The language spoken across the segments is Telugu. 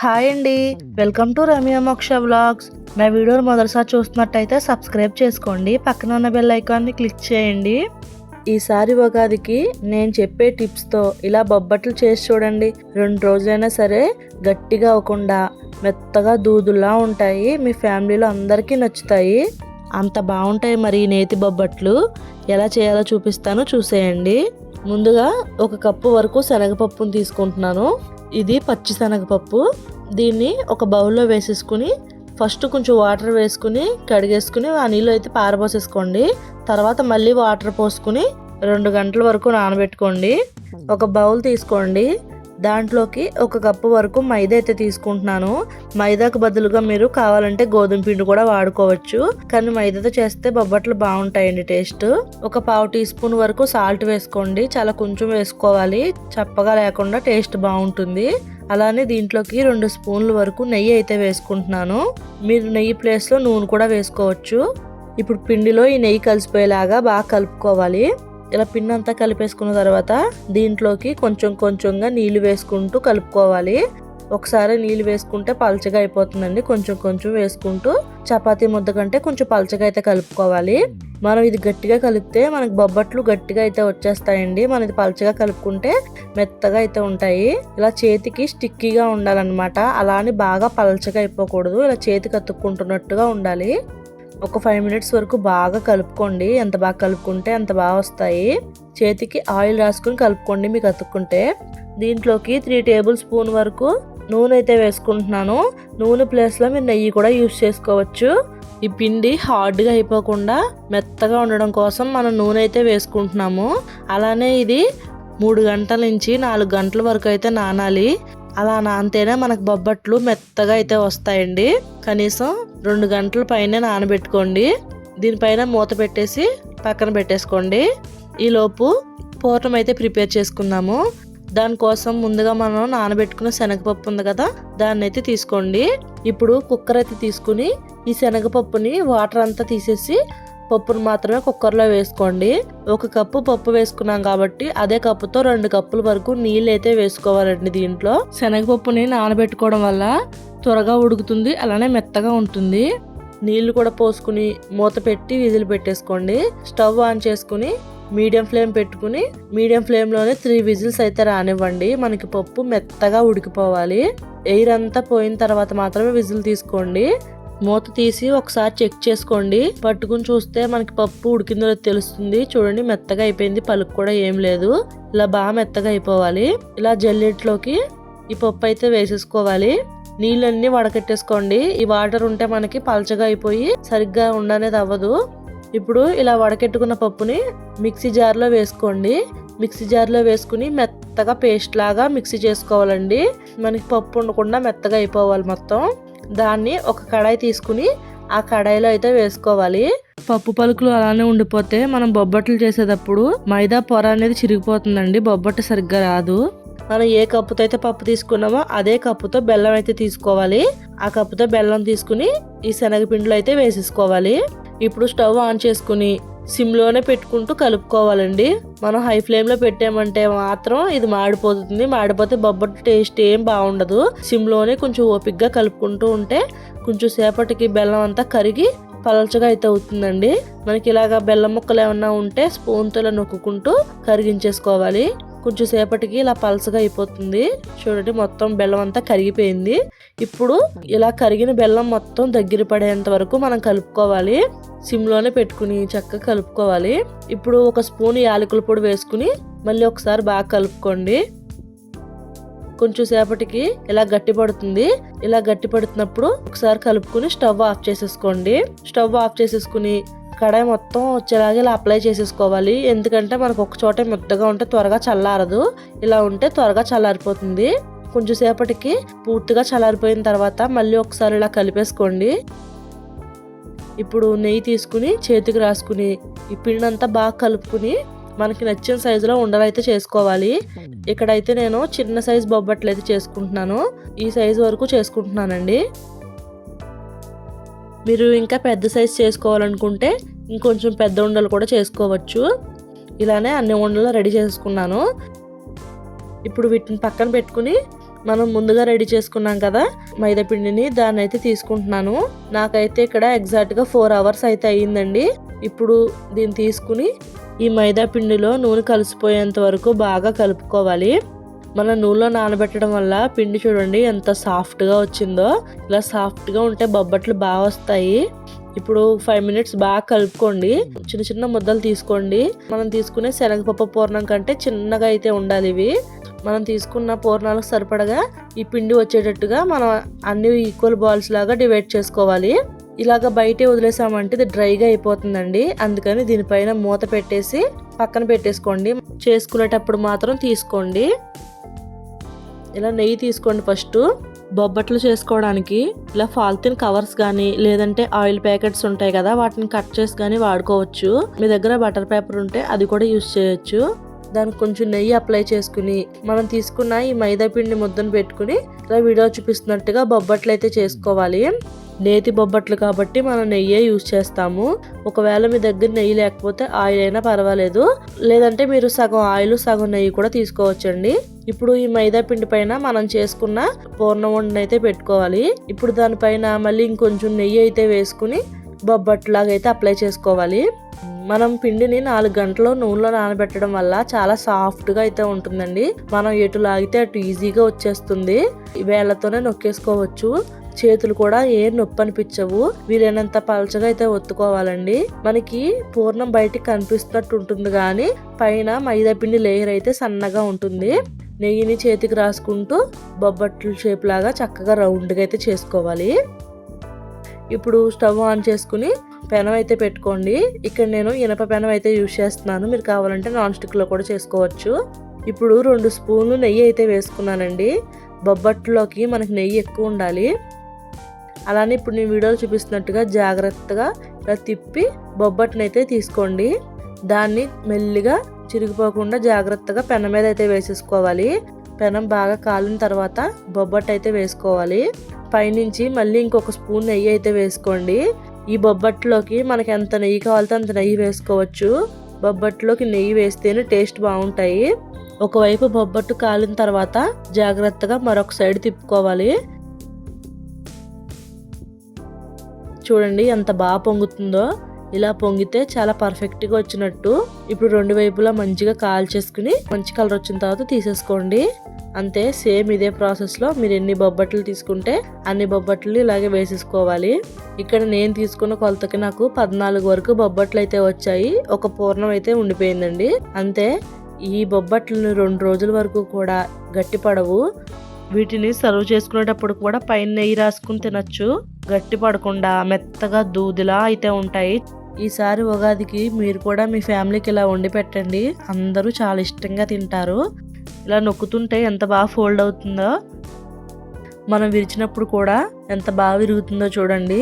హాయ్ అండి. వెల్కమ్ టు రమ్య మోక్ష వ్లాగ్స్. నా వీడియోలు మొదటిసారి చూస్తున్నట్టయితే సబ్స్క్రైబ్ చేసుకోండి. పక్కన ఉన్న బెల్ ఐకాన్ని క్లిక్ చేయండి. ఈసారి ఉగాదికి నేను చెప్పే టిప్స్తో ఇలా బొబ్బట్లు చేసి చూడండి. రెండు రోజులైనా సరే గట్టిగా అవ్వకుండా మెత్తగా దూదుల్లా ఉంటాయి. మీ ఫ్యామిలీలో అందరికీ నచ్చుతాయి. అంత బాగుంటాయి మరి నేతి బొబ్బట్లు. ఎలా చేయాలో చూపిస్తాను. చూసేయండి. ముందుగా ఒక కప్పు వరకు శనగపప్పును తీసుకుంటున్నాను. ఇది పచ్చి శనగపప్పు. దీన్ని ఒక బౌల్లో వేసేసుకుని ఫస్ట్ కొంచెం వాటర్ వేసుకుని కడిగేసుకుని ఆ నీళ్ళు అయితే పారబోసేసుకోండి. తర్వాత మళ్ళీ వాటర్ పోసుకుని రెండు గంటల వరకు నానబెట్టుకోండి. ఒక బౌల్ తీసుకోండి. దాంట్లోకి ఒక కప్పు వరకు మైదా అయితే తీసుకుంటున్నాను. మైదాకు బదులుగా మీరు కావాలంటే గోధుమ పిండి కూడా వాడుకోవచ్చు. కానీ మైదాతో చేస్తే బొబ్బట్లు బాగుంటాయండి టేస్ట్. ఒక పావు టీ స్పూన్ వరకు సాల్ట్ వేసుకోండి. చాలా కొంచెం వేసుకోవాలి. చప్పగా లేకుండా టేస్ట్ బాగుంటుంది. అలానే దీంట్లోకి రెండు స్పూన్ల వరకు నెయ్యి అయితే వేసుకుంటున్నాను. మీరు నెయ్యి ప్లేస్లో నూనె కూడా వేసుకోవచ్చు. ఇప్పుడు పిండిలో ఈ నెయ్యి కలిసిపోయేలాగా బాగా కలుపుకోవాలి. ఇలా పిండి అంతా కలిపేసుకున్న తర్వాత దీంట్లోకి కొంచెం కొంచెంగా నీళ్ళు వేసుకుంటూ కలుపుకోవాలి. ఒకసారి నీళ్ళు వేసుకుంటే పలచగా అయిపోతుందండి. కొంచెం కొంచెం వేసుకుంటూ చపాతీ ముద్ద కంటే కొంచెం పలచగా అయితే కలుపుకోవాలి. మనం ఇది గట్టిగా కలిపితే మనకి బొబ్బట్లు గట్టిగా అయితే వచ్చేస్తాయండి. మనం ఇది పలచగా కలుపుకుంటే మెత్తగా అయితే ఉంటాయి. ఇలా చేతికి స్టిక్కీగా ఉండాలన్నమాట. అలా అని బాగా పలచగా అయిపోకూడదు. ఇలా చేతికి అతుక్కుంటున్నట్టుగా ఉండాలి. ఒక ఫైవ్ మినిట్స్ వరకు బాగా కలుపుకోండి. ఎంత బాగా కలుపుకుంటే అంత బాగా వస్తాయి. చేతికి ఆయిల్ రాసుకుని కలుపుకోండి మీకు అతుక్కుంటే. దీంట్లోకి త్రీ టేబుల్ స్పూన్ వరకు నూనె అయితే వేసుకుంటున్నాను. నూనె ప్లేస్లో మీరు నెయ్యి కూడా యూస్ చేసుకోవచ్చు. ఈ పిండి హార్డ్గా అయిపోకుండా మెత్తగా ఉండడం కోసం మనం నూనె అయితే వేసుకుంటున్నాము. అలానే ఇది మూడు గంటల నుంచి నాలుగు గంటల వరకు అయితే నానాలి. అలా నానితేనే మనకు బొబ్బట్లు మెత్తగా అయితే వస్తాయండి. కనీసం రెండు గంటల పైన నానబెట్టుకోండి. దీనిపైన మూత పెట్టేసి పక్కన పెట్టేసుకోండి. ఈలోపు పూర్ణం అయితే ప్రిపేర్ చేసుకుందాము దానికోసం ముందుగా మనం నానబెట్టుకున్న శనగపప్పు ఉంది కదా దాన్ని అయితే తీసుకోండి. ఇప్పుడు కుక్కర్ అయితే తీసుకుని ఈ శనగపప్పుని వాటర్ అంతా తీసేసి పప్పును మాత్రమే కుక్కర్లో వేసుకోండి. ఒక కప్పు పప్పు వేసుకున్నాం కాబట్టి అదే కప్పుతో రెండు కప్పుల వరకు నీళ్ళు అయితే వేసుకోవాలండి దీంట్లో. శనగపప్పుని నానబెట్టుకోవడం వల్ల త్వరగా ఉడుకుతుంది అలానే మెత్తగా ఉంటుంది. నీళ్ళు కూడా పోసుకుని మూత పెట్టి విజిల్ పెట్టేసుకోండి. స్టవ్ ఆన్ చేసుకుని మీడియం ఫ్లేమ్ పెట్టుకుని మీడియం ఫ్లేమ్లోనే త్రీ విజిల్స్ అయితే రానివ్వండి. మనకి పప్పు మెత్తగా ఉడికిపోవాలి. ఎయిర్ అంతా పోయిన తర్వాత మాత్రమే విజిల్ తీసుకోండి. మూత తీసి ఒకసారి చెక్ చేసుకోండి. పట్టుకుని చూస్తే మనకి పప్పు ఉడికిందో తెలుస్తుంది. చూడండి మెత్తగా అయిపోయింది. పలుకు కూడా ఏం లేదు. ఇలా బాగా మెత్తగా అయిపోవాలి. ఇలా జల్లెట్లోకి ఈ పప్పు అయితే వేసేసుకోవాలి. నీళ్ళన్నీ వడకెట్టేసుకోండి. ఈ వాటర్ ఉంటే మనకి పలచగా అయిపోయి సరిగ్గా ఉండనేది అవ్వదు. ఇప్పుడు ఇలా వడకెట్టుకున్న పప్పుని మిక్సీ జార్లో వేసుకోండి. మిక్సీ జార్లో వేసుకుని మెత్తగా పేస్ట్ లాగా మిక్సీ చేసుకోవాలండి. మనకి పప్పు ఉండకుండా మెత్తగా అయిపోవాలి మొత్తం. దాన్ని ఒక కడాయి తీసుకుని ఆ కడాయిలో అయితే వేసుకోవాలి. పప్పు పలుకులు అలానే ఉండిపోతే మనం బొబ్బట్లు చేసేటప్పుడు మైదా పొర అనేది చిరిగిపోతుందండి బొబ్బట్టు సరిగ్గా రాదు. మనం ఏ కప్పుతో అయితే పప్పు తీసుకున్నామో అదే కప్పుతో బెల్లం అయితే తీసుకోవాలి. ఆ కప్పుతో బెల్లం తీసుకుని ఈ శనగపిండిలో అయితే వేసేసుకోవాలి. ఇప్పుడు స్టవ్ ఆన్ చేసుకుని సిమ్లోనే పెట్టుకుంటూ కలుపుకోవాలండి. మనం హై ఫ్లేమ్లో పెట్టామంటే మాత్రం ఇది మాడిపోతుంది. మాడిపోతే బొబ్బట్టు టేస్ట్ ఏం బాగుండదు. సిమ్లోనే కొంచెం ఓపిక్గా కలుపుకుంటూ ఉంటే కొంచెం సేపటికి బెల్లం అంతా కరిగి పలచగా అయితే అవుతుందండి. మనకి ఇలాగా బెల్లం ముక్కలు ఏమన్నా ఉంటే స్పూన్తో నొక్కుంటూ కరిగించేసుకోవాలి. కొంచెం సేపటికి ఇలా పలసగా అయిపోతుంది. చూడండి మొత్తం బెల్లం అంతా కరిగిపోయింది. ఇప్పుడు ఇలా కరిగిన బెల్లం మొత్తం దగ్గర పడేంత వరకు మనం కలుపుకోవాలి. సిమ్లోనే పెట్టుకుని చక్కగా కలుపుకోవాలి. ఇప్పుడు ఒక స్పూన్ యాలకుల పొడి వేసుకుని మళ్ళీ ఒకసారి బాగా కలుపుకోండి. కొంచెం సేపటికి ఇలా గట్టి పడుతుంది. ఇలా గట్టి పడుతున్నప్పుడు ఒకసారి కలుపుకుని స్టవ్ ఆఫ్ చేసేసుకోండి. స్టవ్ ఆఫ్ చేసేసుకుని కడాయి మొత్తం వచ్చేలాగా ఇలా అప్లై చేసేసుకోవాలి. ఎందుకంటే మనకు ఒక చోట మెత్తగా ఉంటే త్వరగా చల్లారదు. ఇలా ఉంటే త్వరగా చల్లారిపోతుంది. కొంచెం సేపటికి పూర్తిగా చల్లారిపోయిన తర్వాత మళ్ళీ ఒకసారి ఇలా కలిపేసుకోండి. ఇప్పుడు నెయ్యి తీసుకుని చేతికి రాసుకుని ఈ పిండి అంతా బాగా కలుపుకుని మనకి నచ్చిన సైజులో ఉండలు అయితే చేసుకోవాలి. ఇక్కడైతే నేను చిన్న సైజు బొబ్బట్లు అయితే చేసుకుంటున్నాను. ఈ సైజు వరకు చేసుకుంటున్నానండి. మీరు ఇంకా పెద్ద సైజ్ చేసుకోవాలనుకుంటే ఇంకొంచెం పెద్ద ఉండలు కూడా చేసుకోవచ్చు. ఇలానే అన్ని ఉండలు రెడీ చేసుకున్నాను. ఇప్పుడు వీటిని పక్కన పెట్టుకుని మనం ముందుగా రెడీ చేసుకున్నాం కదా మైదాపిండిని దాన్ని అయితే తీసుకుంటున్నాను. నాకైతే ఇక్కడ ఎగ్జాక్ట్గా ఫోర్ అవర్స్ అయితే అయ్యిందండి. ఇప్పుడు దీన్ని తీసుకుని ఈ మైదా పిండిలో నూనె కలిసిపోయేంత వరకు బాగా కలుపుకోవాలి. మన నూనెలో నానబెట్టడం వల్ల పిండి చూడండి ఎంత సాఫ్ట్గా వచ్చిందో. ఇలా సాఫ్ట్గా ఉంటే బొబ్బట్లు బాగా వస్తాయి. ఇప్పుడు ఫైవ్ మినిట్స్ బాగా కలుపుకోండి. చిన్న చిన్న ముద్దలు తీసుకోండి. మనం తీసుకునే శనగపప్పు పూర్ణం కంటే చిన్నగా అయితే ఉండాలి ఇవి. మనం తీసుకున్న పూర్ణాలకు సరిపడగా ఈ పిండి వచ్చేటట్టుగా మనం అన్ని ఈక్వల్ బాల్స్ లాగా డివైడ్ చేసుకోవాలి. ఇలాగ బయటే వదిలేసామంటే ఇది డ్రైగా అయిపోతుందండి. అందుకని దీనిపైన మూత పెట్టేసి పక్కన పెట్టేసుకోండి. చేసుకునేటప్పుడు మాత్రం తీసుకోండి. ఇలా నెయ్యి తీసుకోండి ఫస్ట్. బొబ్బట్లు చేసుకోవడానికి ఇలా ఫాల్తిన్ కవర్స్ కానీ లేదంటే ఆయిల్ ప్యాకెట్స్ ఉంటాయి కదా వాటిని కట్ చేసి కానీ వాడుకోవచ్చు. మీ దగ్గర బటర్ పేపర్ ఉంటే అది కూడా యూస్ చేయొచ్చు. దానికి కొంచెం నెయ్యి అప్లై చేసుకుని మనం తీసుకున్న ఈ మైదా పిండి ముద్దను పెట్టుకుని ఇలా వీడియో చూపిస్తున్నట్టుగా బొబ్బట్లు అయితే చేసుకోవాలి. నేతి బొబ్బట్లు కాబట్టి మనం నెయ్యే యూజ్ చేస్తాము. ఒకవేళ మీ దగ్గర నెయ్యి లేకపోతే ఆయిల్ అయినా పర్వాలేదు. లేదంటే మీరు సగం ఆయిల్ సగం నెయ్యి కూడా తీసుకోవచ్చండి. ఇప్పుడు ఈ మైదా పిండి పైన మనం చేసుకున్న పూర్ణ అయితే పెట్టుకోవాలి. ఇప్పుడు దానిపైన మళ్ళీ ఇంకొంచెం నెయ్యి అయితే వేసుకుని బొబ్బట్లాగా అయితే అప్లై చేసుకోవాలి. మనం పిండిని నాలుగు గంటలు నూనెలో నానబెట్టడం వల్ల చాలా సాఫ్ట్గా అయితే ఉంటుందండి. మనం ఎటు లాగితే అటు ఈజీగా వచ్చేస్తుంది. వేళ్ళతోనే నొక్కేసుకోవచ్చు. చేతులు కూడా ఏ నొప్పి అనిపించవు. వీలైనంత పలచగా అయితే ఒత్తుకోవాలండి. మనకి పూర్ణం బయటికి కనిపిస్తున్నట్టు ఉంటుంది కానీ పైన మైదా పిండి లేయర్ అయితే సన్నగా ఉంటుంది. నెయ్యిని చేతికి రాసుకుంటూ బొబ్బట్లు షేప్ లాగా చక్కగా రౌండ్గా అయితే చేసుకోవాలి. ఇప్పుడు స్టవ్ ఆన్ చేసుకుని పెనం అయితే పెట్టుకోండి. ఇక్కడ నేను ఇనప పెనం అయితే యూజ్ చేస్తున్నాను. మీరు కావాలంటే నాన్ స్టిక్లో కూడా చేసుకోవచ్చు. ఇప్పుడు రెండు స్పూన్లు నెయ్యి అయితే వేసుకున్నానండి. బొబ్బట్లోకి మనకి నెయ్యి ఎక్కువ ఉండాలి. అలానే ఇప్పుడు నేను వీడియోలో చూపిస్తున్నట్టుగా జాగ్రత్తగా ఇలా తిప్పి బొబ్బట్నైతే తీసుకోండి. దాన్ని మెల్లిగా చిరిగిపోకుండా జాగ్రత్తగా పెనం మీద అయితే వేసేసుకోవాలి. పెనం బాగా కాలిన తర్వాత బొబ్బట్ అయితే వేసుకోవాలి. పైనుంచి మళ్ళీ ఇంకొక స్పూన్ నెయ్యి అయితే వేసుకోండి. ఈ బొబ్బట్లోకి మనకి ఎంత నెయ్యి కావాలితే అంత నెయ్యి వేసుకోవచ్చు. బొబ్బట్లోకి నెయ్యి వేస్తేనే టేస్ట్ బాగుంటాయి. ఒకవైపు బొబ్బట్టు కాలిన తర్వాత జాగ్రత్తగా మరొక సైడ్ తిప్పుకోవాలి. చూడండి ఎంత బాగా పొంగుతుందో. ఇలా పొంగితే చాలా పర్ఫెక్ట్గా వచ్చినట్టు. ఇప్పుడు రెండు వైపులా మంచిగా కాల్చేసుకుని మంచి కలర్ వచ్చిన తర్వాత తీసేసుకోండి. అంతే సేమ్ ఇదే ప్రాసెస్లో మీరు ఎన్ని బొబ్బట్లు తీసుకుంటే అన్ని బొబ్బట్లు ఇలాగే వేసేసుకోవాలి. ఇక్కడ నేను తీసుకున్న కొలతకి నాకు పద్నాలుగు వరకు బొబ్బట్లు అయితే వచ్చాయి. ఒక పూర్ణం అయితే ఉండిపోయిందండి. అంతే ఈ బొబ్బట్లను రెండు రోజుల వరకు కూడా గట్టిపడవు వీటిని సర్వ్ చేసుకునేటప్పుడు కూడా పైన నెయ్యి రాసుకుని తినచ్చు. గట్టి పడకుండా మెత్తగా దూదిలా అయితే ఉంటాయి. ఈసారి ఉగాదికి మీరు కూడా మీ ఫ్యామిలీకి ఇలా వండి పెట్టండి. అందరూ చాలా ఇష్టంగా తింటారు. ఇలా నొక్కుతుంటే ఎంత బాగా ఫోల్డ్ అవుతుందో మనం విరిచినప్పుడు కూడా ఎంత బాగా విరుగుతుందో చూడండి.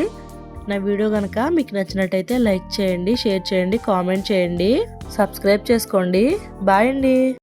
నా వీడియో కనుక మీకు నచ్చినట్టయితే లైక్ చేయండి షేర్ చేయండి కామెంట్ చేయండి. సబ్స్క్రైబ్ చేసుకోండి. బాయ్ అండి.